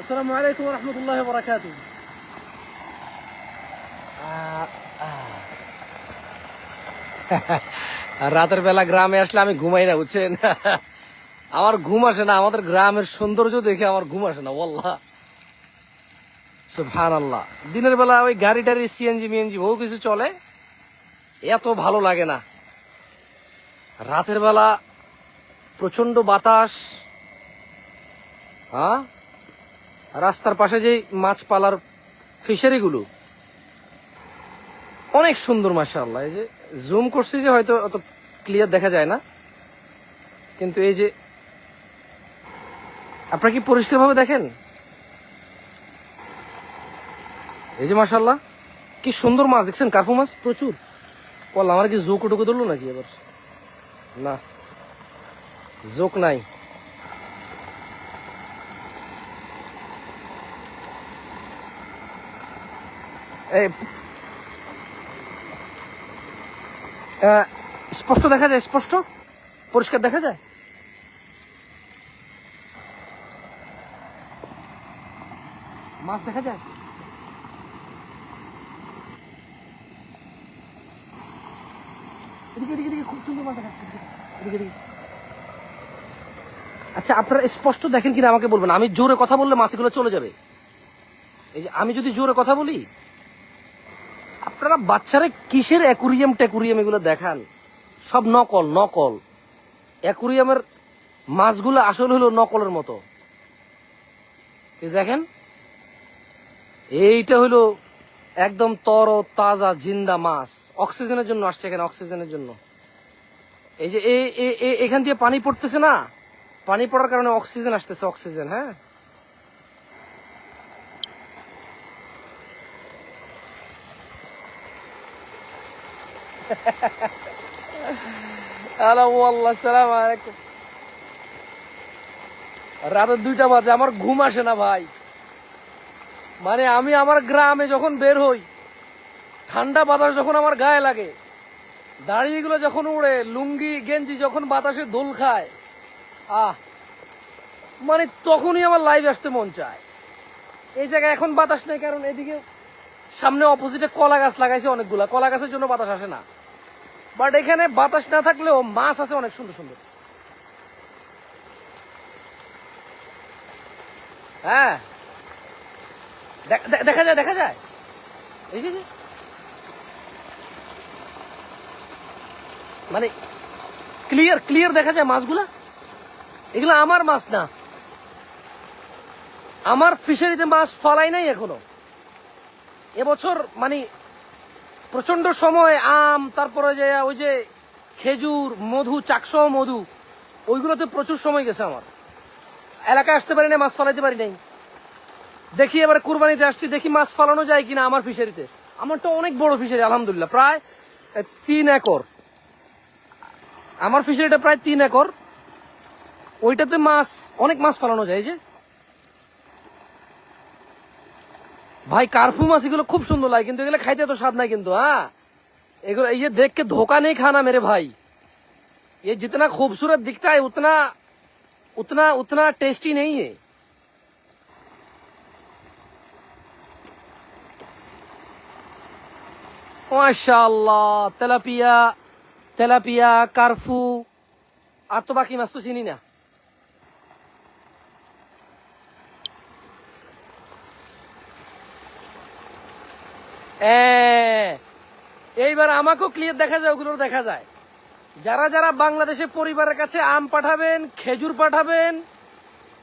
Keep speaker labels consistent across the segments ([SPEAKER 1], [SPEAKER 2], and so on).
[SPEAKER 1] السلام عليكم ورحمة الله وبركاته
[SPEAKER 2] আর রাতের বেলা গ্রামে আসলে আমি ঘুমাই না বুঝছেন আমার ঘুম আসে না আমাদের গ্রামের সৌন্দর্য দেখে আমার ঘুম আসে না ওল্লাহ সুবহান আল্লাহ দিনের বেলা ওই গাড়ি টাড়ি সিএনজি মিএনজি বহু কিছু চলে এত ভালো লাগে না রাতের বেলা প্রচন্ড বাতাস হ্যাঁ রাস্তার পাশে যে মাছ পালার ফিশারি গুলো অনেক সুন্দর মাশাআল্লাহ। এই যে জুম করছি যে হয়তো অত ক্লিয়ার দেখা যায় না। কিন্তু এই যে, আপনারা কি পরিষ্কার ভাবে দেখেন? এই যে মাশাআল্লাহ, কি সুন্দর মাছ, দেখছেন? কার্পু মাছ প্রচুর। বল আমার কি জোক টুকু ধরলো নাকি এবার? না, জোক নাই। স্পষ্ট দেখা যায়, স্পষ্ট? পরিষ্কার দেখা যায়? মাছ দেখা যায়? এদিকে এদিকে। আচ্ছা আপনারা স্পষ্ট দেখেন কিনা আমাকে বলবেন। আমি জোরে কথা বললে মাছগুলো চলে যাবে। এই যে, আমি যদি জোরে কথা বলি আপনারা বাচ্চারা কিসের অ্যাকুরিয়াম ট্যাকুরিয়াম এগুলো দেখান? সব নকল নকল। অ্যাকুরিয়ামের মাছগুলো আসল হলো নকলের মতো। দেখেন, এইটা হলো একদম তর তাজা জিন্দা মাছ। অক্সিজেনের জন্য আসছে এখানে, অক্সিজেনের জন্য। এই যে এখান দিয়ে পানি পড়তেছে না? পানি পড়ার কারণে অক্সিজেন আসতেছে, অক্সিজেন হ্যাঁ? হ্যালো আল্লাহ সালাম আলাইকুম। রাতের দুইটা বাজে, আমার ঘুম আসে না ভাই। মানে আমি আমার গ্রামে যখন বের হই, ঠান্ডা বাতাস যখন আমার গায়ে লাগে, দাড়িগুলো যখন উড়ে, লুঙ্গি, গেঞ্জি যখন বাতাসে দোল খায়, আহ মানে তখনই আমার লাইভ আসতে মন চায়। এই জায়গায় এখন বাতাস নেই, কারণ এদিকে সামনে অপোজিটে কলা গাছ লাগাইছে অনেকগুলা। কলা গাছের জন্য বাতাস আসে না। বাট এখানে বাতাস না থাকলেও মাছ আছে অনেক সুন্দর সুন্দর। হ্যাঁ। দেখ- যায়, দেখা যায়। মানে ক্লিয়ার ক্লিয়ার দেখা যায় মাছগুলা? এগুলো আমার মাছ না। আমার ফিশারিতে মাছ ফলাই নাই এখনও। এবছর মানে প্রচণ্ড সময়, আম, তারপরে যে ওই যে খেজুর, মধু, চাকসহ মধু, ওইগুলোতে প্রচুর সময় গেছে আমার। এলাকায় আসতে পারি না মাছ ফালাইতে পারি নাই। দেখি এবার কুরবানিতে আসছি, দেখি মাছ ফালানো যায় কিনা আমার ফিশারিতে আমারটা অনেক বড় ফিশারি আলহামদুলিল্লাহ, প্রায় তিন একর। আমার ফিশারিটা প্রায় তিন একর। ওইটাতে মাছ, অনেক মাছ ফালানো যায় যে। ভাই কার্ফু মাছ এগুলো খুব সুন্দর লাগে কিন্তু এগুলো খাইতে তো স্বাদ নাই কিন্তু হ্যাঁ एगो ये देख के धोखा नहीं खाना मेरे भाई ये जितना खूबसूरत दिखता है उतना उतना उतना टेस्टी नहीं है মাশাআল্লাহ তেলাপিয়া তেলাপিয়া কারফু আর তো বাকি মাছ তো চিনি না এইবার আমাকেও ক্লিয়ার দেখা যায় ওগুলো দেখা যায়। যারা যারা বাংলাদেশে পরিবারের কাছে আম পাঠাবেন, খেজুর পাঠাবেন,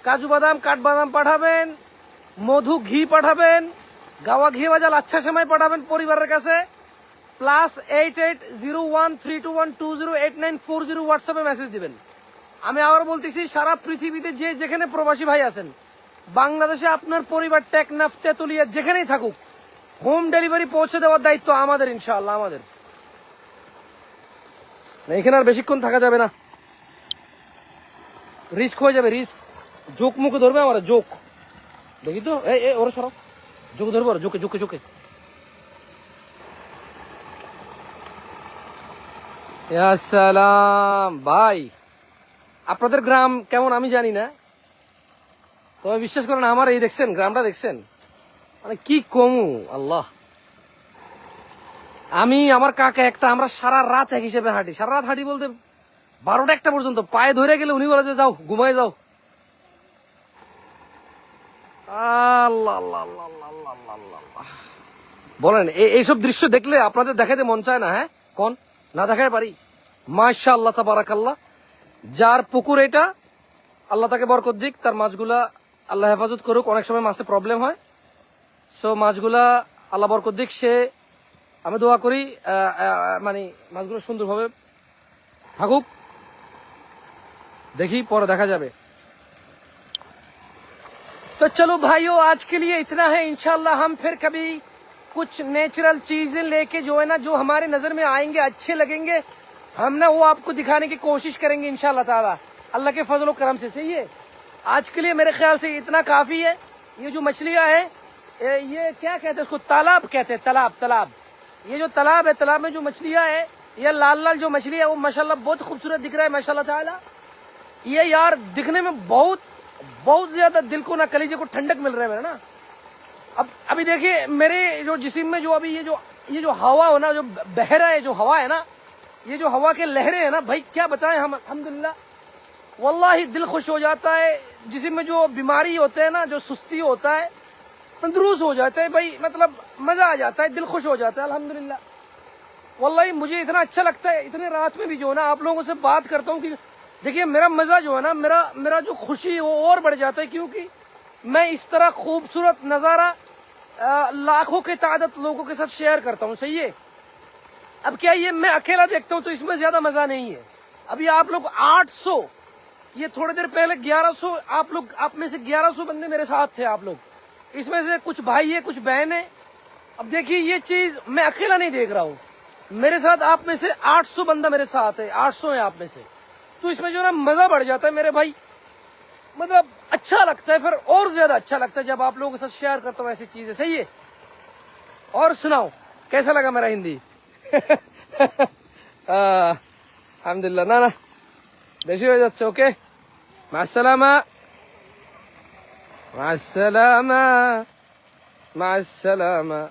[SPEAKER 2] কাজু বাদাম, কাঠবাদাম পাঠাবেন, মধু, ঘি পাঠাবেন, গাওয়া ঘি ভাজা লাচ্ছা সেমাই পাঠাবেন পরিবারের কাছে plus eight eight zero one three two one two zero eight nine four zero হোয়াটসঅ্যাপে মেসেজ দিবেন। আমি আবার বলতেছি, সারা পৃথিবীতে যে যেখানে প্রবাসী ভাই আছেন, বাংলাদেশে আপনার পরিবার টেকনাফ তেতুলিয়া যেখানেই থাকুক হোম ডেলিভারি পৌঁছে দেওয়ার দায়িত্ব আমাদের ইনশাআল্লাহ আমাদের। এখানে আর বেশিক্ষণ থাকা যাবে না। রিস্ক হয়ে যাবে রিস্ক। জোক মুখে ধরবে আমার জোক। দেখি তো এই ওরা সরো। জোকে ধরবো ওরা, জোকে জোকে জোকে। সালাম ভাই আপনাদের গ্রাম কেমন আমি জানি না। তবে বিশ্বাস করেন আমার এই দেখছেন গ্রামটা দেখছেন। মানে কি কমু, আল্লাহ। আমি আমার কাকা একটা, আমরা সারা রাত এক হিসেবে হাঁটি। সারা রাত হাঁটি বলতে বারোটা একটা পর্যন্ত। পায়ে ধরে গেলে উনি বলে যে, যাও ঘুমাই যাও। বলেন এইসব দৃশ্য দেখলে আপনাদের দেখাতে মন চায় না হ্যাঁ? কোন? না দেখাই পারি? মাশা আল্লাহ তাবারাকাল্লাহ। যার পুকুর এটা, আল্লাহ তাকে বরকত দিক, তার মাছগুলা আল্লাহ হেফাজত করুক। অনেক সময় মাছে প্রবলেম হয়। সো মাছগুলা আল্লাহ বরকত দিক، সে আমি দোয়া করি মানে মাছগুলো সুন্দরভাবে থাকুক। دیکھی پورا دیکھا جائے تو چلو بھائیو آج کے لیے اتنا ہے انشاءاللہ ہم پھر کبھی کچھ نیچرل چیزیں لے کے جو ہے نا جو ہمارے نظر میں آئیں گے اچھے لگیں گے ہم نا وہ آپ کو دکھانے کی کوشش کریں گے انشاءاللہ تعالی اللہ کے فضل و کرم سے صحیح ہے। آج کے لیے میرے خیال سے اتنا کافی ہے۔ یہ جو مچھلیاں ہیں یہ کیا کہتے ہیں؟ اس کو تالاب کہتے ہیں، تالاب تالاب۔ یہ جو تالاب ہے، تالاب میں جو مچھلیاں ہیں، یہ لال لال جو مچھلی ہے وہ ماشاءاللہ بہت خوبصورت دکھ رہا ہے ماشاء اللہ تعالیٰ۔ یہ یار دکھنے میں بہت بہت زیادہ دل کو نہ کلیجے کو ٹھنڈک مل رہا ہے میرا نا۔ اب، ابھی دیکھیے، میرے جو جسم میں جو ابھی یہ جو یہ جو ہوا ہونا جو بہرا ہے، جو ہوا ہے نا، یہ جو ہوا کے لہرے ہیں نا، بھائی کیا بتائیں ہم الحمد للہ ہی دل خوش ہو جاتا ہے۔ جسم میں جو بیماری ہوتے ہیں نا، جو سستی ہوتا ہے تندرست ہو جاتے ہیں، بھائی مطلب مزہ آ جاتا ہے، دل خوش ہو جاتا ہے، الحمدللہ۔ واللہ، مجھے اتنا اچھا لگتا ہے، اتنے رات میں بھی جو ہے نا، آپ لوگوں سے بات کرتا ہوں کہ دیکھیے، میرا مزہ جو ہے نا، میرا میرا جو خوشی ہے، وہ اور بڑھ جاتا ہے، کیونکہ میں اس طرح خوبصورت نظارہ لاکھوں کے تعداد لوگوں کے ساتھ شیئر کرتا ہوں، صحیح ہے؟ اب کیا یہ میں اکیلا دیکھتا ہوں تو اس میں زیادہ مزہ نہیں ہے۔ ابھی آپ لوگ آٹھ سو، یہ تھوڑی دیر پہلے گیارہ سو، آپ لوگ، آپ میں سے گیارہ سو بندے میرے ساتھ تھے، آپ لوگ۔ اس میں سے کچھ بھائی ہے کچھ بہن ہے اب دیکھیے، یہ چیز میں اکیلا نہیں دیکھ رہا ہوں۔ میرے ساتھ آپ میں سے آٹھ سو بندہ میرے ساتھ ہے، آٹھ سو ہے آپ میں سے۔ تو اس میں جو نا، مزہ بڑھ جاتا ہے میرے بھائی۔ مطلب اچھا لگتا ہے، پھر اور زیادہ اچھا لگتا ہے جب آپ لوگوں کے ساتھ شیئر کرتا ہوں ایسی چیزیں۔ صحیح ہے؟ اور سناؤ، کیسا لگا میرا ہندی؟ الحمد للہ نا نا دشی وجہ سے اوکے مع السلامہ۔ مع السلامة. مع السلامة.